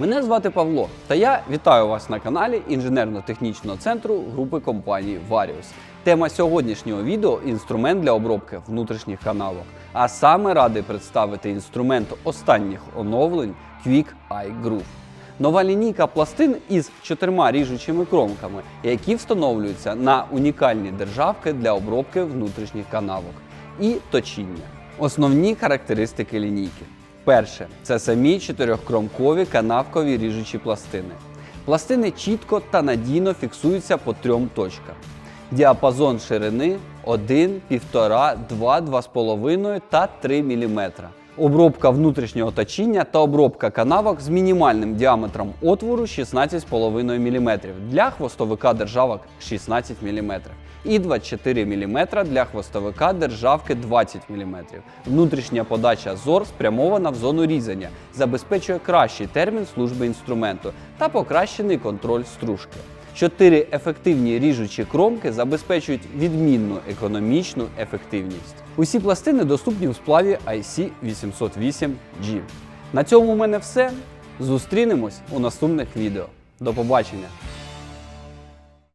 Мене звати Павло, та я вітаю вас на каналі інженерно-технічного центру групи компанії Varius. Тема сьогоднішнього відео інструмент для обробки внутрішніх каналок. А саме радий представити інструмент останніх оновлень Quick Eye Groove. Нова лінійка пластин із чотирма ріжучими кромками, які встановлюються на унікальні державки для обробки внутрішніх канавок і точіння. Основні характеристики лінійки. Перше це самі чотирьохкромкові канавкові ріжучі пластини. Пластини чітко та надійно фіксуються по трьом точкам. Діапазон ширини 1, 1,5, 2, 2,5 та 3 мм. Обробка внутрішнього точіння та обробка канавок з мінімальним діаметром отвору 16,5 мм для хвостовика державок 16 мм і 24 мм для хвостовика державки 20 мм. Внутрішня подача зор спрямована в зону різання, забезпечує кращий термін служби інструменту та покращений контроль стружки. Чотири ефективні ріжучі кромки забезпечують відмінну економічну ефективність. Усі пластини доступні у сплаві IC808G. На цьому у мене все. Зустрінемось у наступних відео. До побачення!